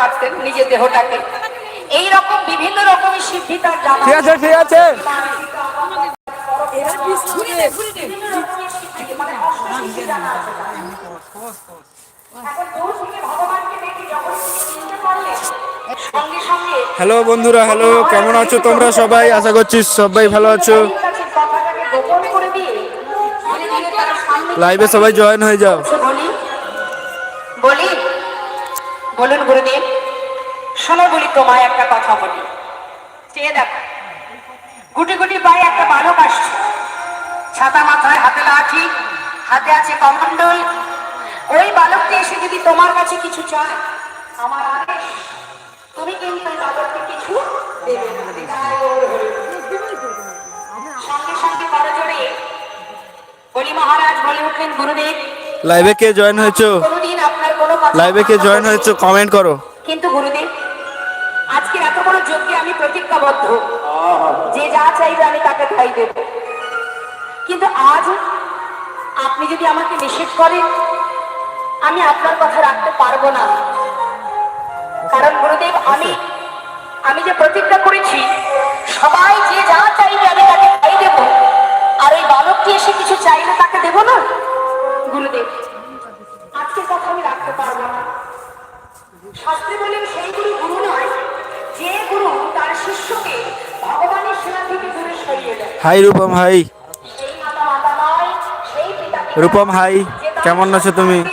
পারতেন নিজের দেহটাকে। এই রকম বিভিন্ন রকমের সিদ্ধি তার জানা ঠিক আছে ঠিক আছে। হ্যালো বন্ধুরা হ্যালো কেমন আছো তোমরা সবাই? আশা করছি সবাই ভালো আছো। লাইভে সবাই জয়েন হয়ে যাও। বলি বলি বলুন গুরুদেব। শোনো বলি তোমায় একটা কথা বলি। চেয়ে দেখো গুটি গুটি পায়ে একটা বালক আসছে। ছাতা মাথায় হাতে লাঠি হাতে আছে কমণ্ডল। ওই বালকটি এসে যদি তোমার কাছে কিছু চায় আমার আদেশ তুমি কিন্তু বালককে কিছু দেবে। সঙ্গে সঙ্গে বলি মহারাজ বলে উঠলেন গুরুদেব লাইভে কে জয়েন হয়েছো আপনার লাইভে কে জয়েন হয়েছো? কমেন্ট করো। কিন্তু গুরুদেব প্রতিজ্ঞাবদ্ধ যে যা চাইবে আমি তাকে তাই দেব। কিন্তু আজ আপনি যদি আমাকে নিষেধ করেন, আমি আপনার কথা রাখতে পারব না। কারণ গুরুদেব, আমি আমি যে প্রতিজ্ঞা করেছি, সবাই যে যা চাইবে আমি তাকে তাই দেব। আর ওই বালকটি এসে কিছু চাইলে তাকে দেব না? গুরুদেব, আজকের কথা আমি রাখতে পারব না। শাস্ত্রে বলেন সেই গুরু গুরু নয় যে গুরু তার শিষ্যকে ভগবানের সেবা থেকে দূরে সরিয়ে দেয় hi Rupam hi. Rupam hi. কেমন আছো তুমি?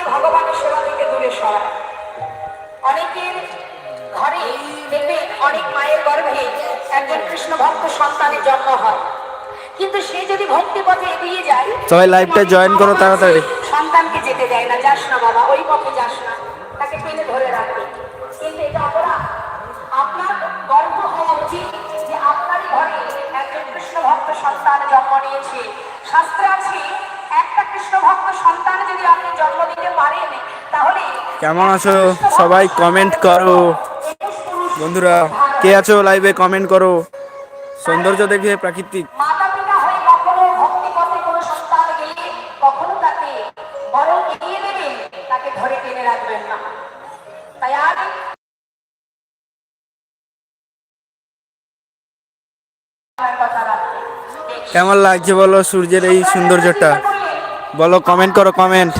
হয়। কিন্তু সে যদি ভক্তি পথে এগিয়ে যায় সবাই লাইভটা join করো তাড়াতাড়ি। সন্তানকে যেতে দেয় না। যাস না বাবা ওই পথে যাস না। তাকে টেনে ধরে রাখবে। কিন্তু এটা অপরাধ। সন্তান জন্ম নিয়েছে। শাস্ত্রে আছে একটা কৃষ্ণ ভক্ত সন্তান যদি আপনি জন্ম দিতে পারেন তাহলে কেমন আছো? সবাই কমেন্ট করো। বন্ধুরা কে আছো লাইভে কমেন্ট করো? সৌন্দর্য দেখে প্রাকৃতিক কেমন লাগছে বলো সূর্যের এই সৌন্দর্যটা? বলো কমেন্ট করো কমেন্ট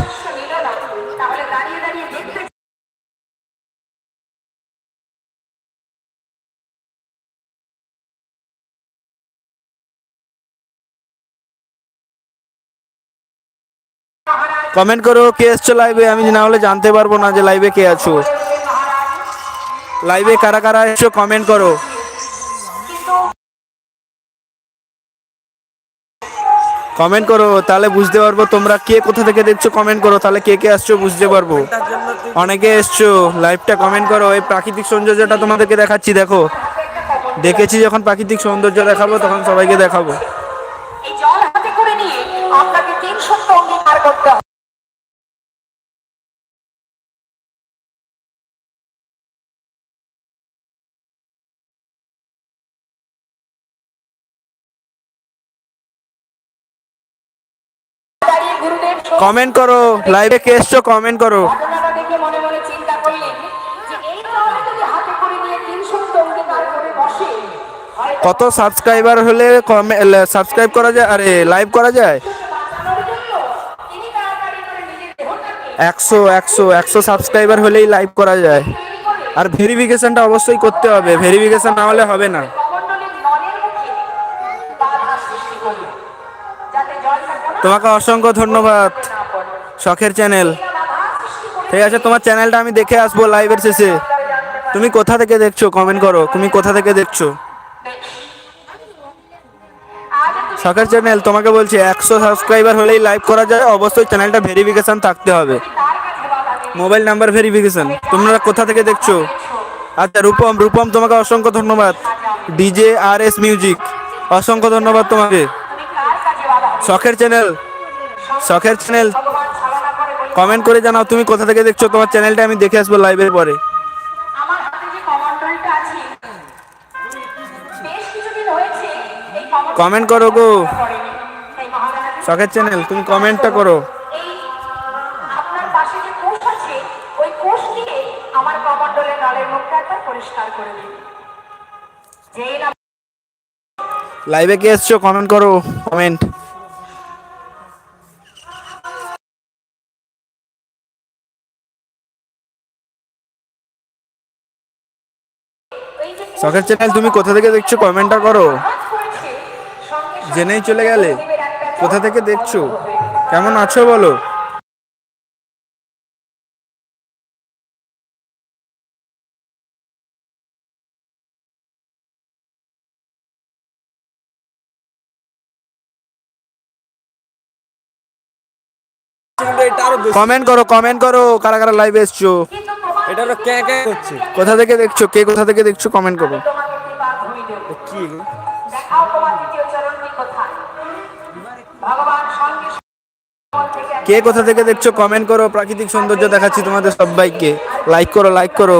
কমেন্ট করো, কে এসছো লাইভে আমি না হলে জানতে পারব না যে লাইভে কে আছো। লাইভে কারা কারা এসছো কমেন্ট করো। কমেন্ট করো, তাহলে বুঝতে পারব তোমরা কে কোথা থেকে দেখছ কমেন্ট করো, তাহলে কে কে আসছো বুঝতে পারব। অনেকে এসছো লাইভটা কমেন্ট করো, এই প্রাকৃতিক সৌন্দর্যটা তোমাদেরকে দেখাচ্ছি, দেখো। দেখেছি যখন প্রাকৃতিক সৌন্দর্য দেখাবো, তখন সবাইকে দেখাবো। কমেন্ট করো লাইভে কে এসছো কমেন্ট করো। কত সাবস্ক্রাইবার হলে সাবস্ক্রাইব করা যায়? আরে লাইভ করা যায়? একশো একশো একশো সাবস্ক্রাইবার হলেই লাইভ করা যায়। আর ভেরিফিকেশনটা অবশ্যই করতে হবে। ভেরিফিকেশন না হলে হবে না। তোমাকে অসংখ্য ধন্যবাদ, শখের চ্যানেল ঠিক আছে, তোমার চ্যানেলটা আমি দেখে আসব লাইভের শেষে। তুমি কোথা থেকে দেখছ? কমেন্ট করো, তুমি কোথা থেকে দেখছ? শখের চ্যানেল তোমাকে বলছি, একশো সাবস্ক্রাইবার হলেই লাইভ করা যায়। অবশ্যই চ্যানেলটা ভেরিফিকেশান থাকতে হবে। মোবাইল নাম্বার ভেরিফিকেশান তোমরা কোথা থেকে দেখছ? আচ্ছা রূপম রূপম তোমাকে অসংখ্য ধন্যবাদ। ডিজে আর এস মিউজিক অসংখ্য ধন্যবাদ তোমাকে তুমি কার কাছে বাধা হবে শখের চ্যানেল শখের চ্যানেল কমেন্ট করে জানাও তুমি কোথা থেকে দেখছ? তোমার চ্যানেলটা আমি দেখে আসব লাইভের পরে। কমেন্ট করো গো। শখের চ্যানেল তুমি কমেন্টটা করো। লাইভে কে এসছো? কমেন্ট করো কমেন্ট শখের চ্যানেল তুমি কোথা থেকে দেখছ? কমেন্টটা করো। জেনেই চলে গেলে। কোথা থেকে দেখছ? কেমন আছো বলো? কমেন্ট করো কমেন্ট করো, কারা কারা লাইভে এসছো? কিন্তু তোমার এটা হলো ক্যা ক্যা করছে? কোথা থেকে দেখছ? কে কোথা থেকে দেখছ? কমেন্ট করো। কি কে? কোথা থেকে দেখছ? কমেন্ট করো। প্রাকৃতিক সৌন্দর্য দেখাচ্ছি তোমাদের সবাইকে। লাইক করো লাইক করো।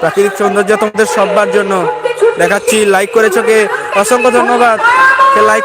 প্রাকৃতিক সৌন্দর্য তোমাদের সবার জন্য। দেখাচ্ছি। লাইক করেছ কে? অসংখ্য ধন্যবাদ। কে লাইক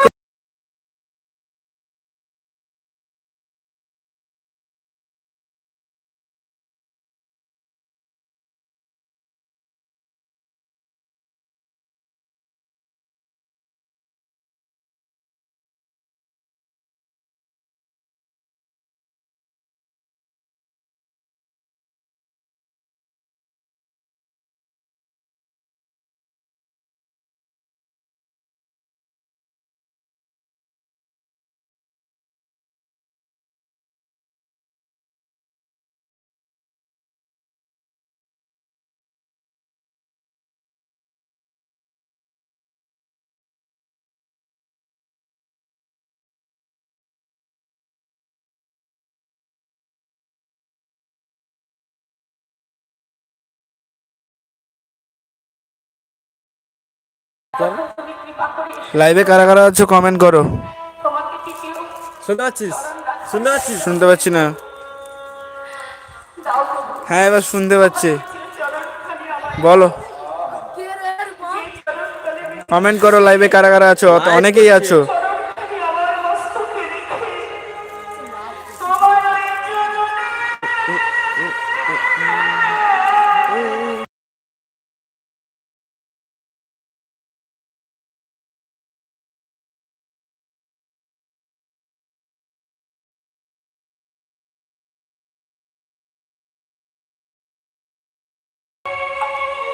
লাইভে কারা কারা আছো কমেন্ট করো। শুনতে পাচ্ছিস? শুনতে পাচ্ছিস? শুনতে পাচ্ছি না। হ্যাঁ এবার শুনতে পাচ্ছি। বলো। কমেন্ট করো লাইভে কারা কারা আছো? অত- অনেকেই আছো।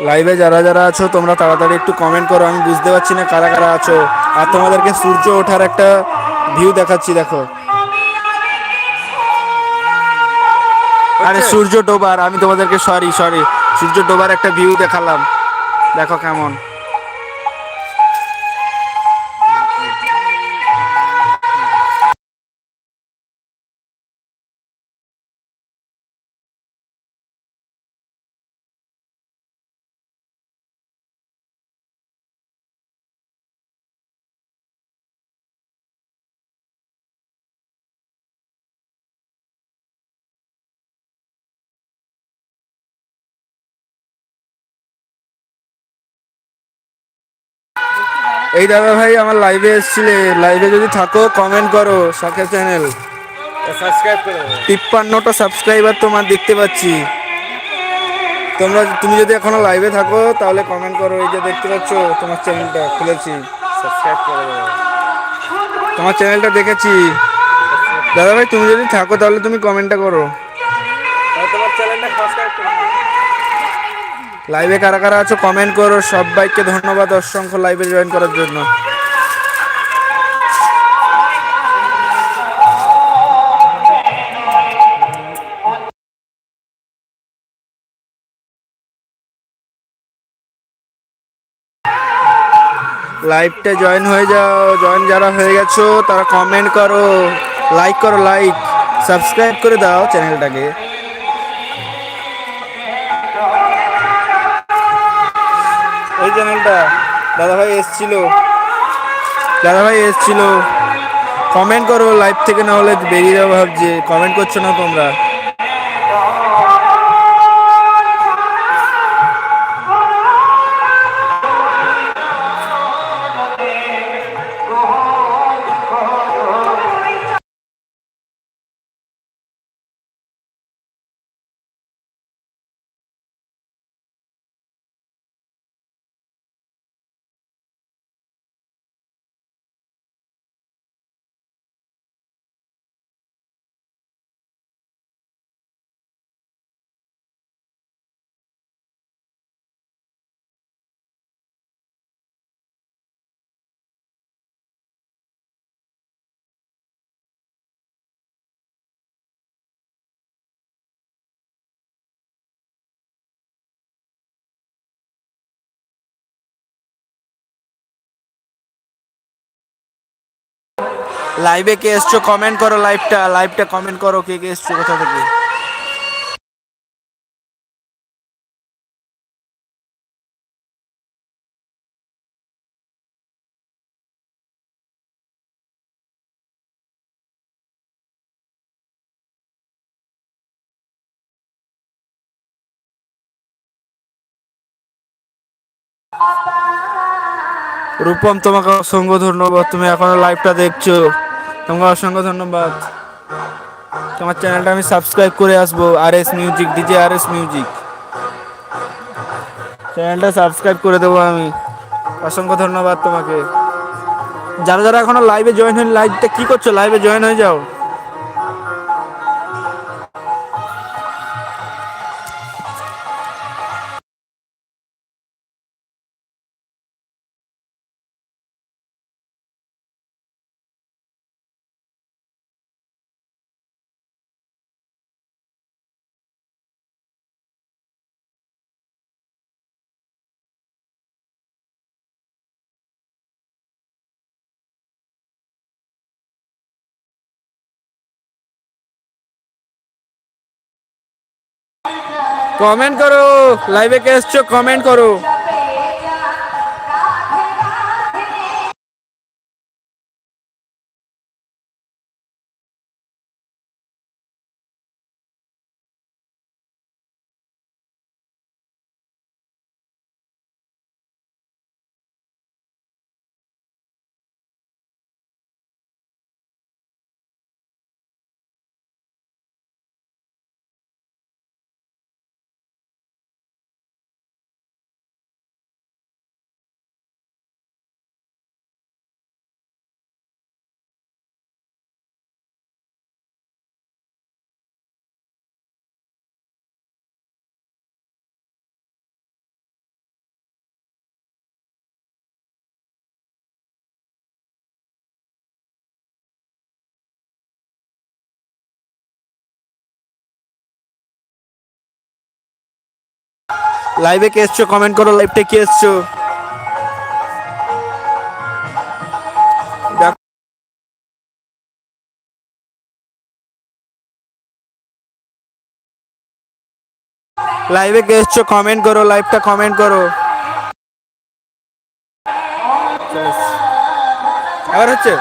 লাইভে যারা যারা আছো তোমরা তাড়াতাড়ি একটু কমেন্ট করো। আমি বুঝতে পারছি না কারা কারা আছো। আর তোমাদেরকে সূর্য ওঠার একটা ভিউ দেখাচ্ছি দেখো। আরে সূর্য ডোবার আমি তোমাদেরকে সরি সরি সূর্য ডোবার একটা ভিউ দেখালাম। দেখো কেমন। এই দাদা ভাই আমার লাইভে এসেছিলে। লাইভে যদি থাকো কমেন্ট করো শখের চ্যানেল সাবস্ক্রাইব করে। তিপ্পান্নটা সাবস্ক্রাইবার তোমার দেখতে পাচ্ছি। তোমরা তুমি যদি এখনও লাইভে থাকো তাহলে কমেন্ট করো। এই যে দেখতে পাচ্ছ তোমার চ্যানেলটা খুলেছি। সাবস্ক্রাইব করে তোমার চ্যানেলটা দেখেছি। দাদা ভাই তুমি যদি থাকো তাহলে তুমি কমেন্টটা করো। তোমার চ্যানেলটা সাবস্ক্রাইব করে লাইভে কারা কারা আছো কমেন্ট করো। সবাইকে ধন্যবাদ অসংখ্য লাইভে জয়েন করার জন্য। লাইভটা জয়েন হয়ে যাও। জয়েন যারা হয়ে গেছো, তারা কমেন্ট করো। লাইক করো লাইক সাবস্ক্রাইব করে দাও চ্যানেলটাকে। এই চ্যানেলটা। দাদাভাই এসছিল। দাদাভাই এসছিল। কমেন্ট করো লাইভ থেকে না হলে বেরিয়ে যাব ভাবছি। কমেন্ট করছ না তোমরা? লাইভে কে এসছো? কমেন্ট করো লাইভটা লাইভটা কমেন্ট করো কে কে এসছো কোথা থেকে? রূপম, তোমাকে অসংখ্য ধন্যবাদ। তুমি এখনও লাইভটা দেখছ। তোমাকে অসংখ্য ধন্যবাদ। তোমার চ্যানেলটা আমি সাবস্ক্রাইব করে আসব R S music DJ R S music চ্যানেলটা সাবস্ক্রাইব করে দেবো আমি। অসংখ্য ধন্যবাদ তোমাকে। যারা যারা এখনও লাইভে জয়েন হয়নি লাইভটা কী করছ? লাইভে জয়েন হয়ে যাও। কমেন্ট করো লাইভে কে এসছো কমেন্ট করো। লাইভে কে এসছো? কমেন্ট করো লাইভটা কে এসছো? লাইভে কে এসছো? কমেন্ট করো লাইভটা কমেন্ট করো। আবার হচ্ছে?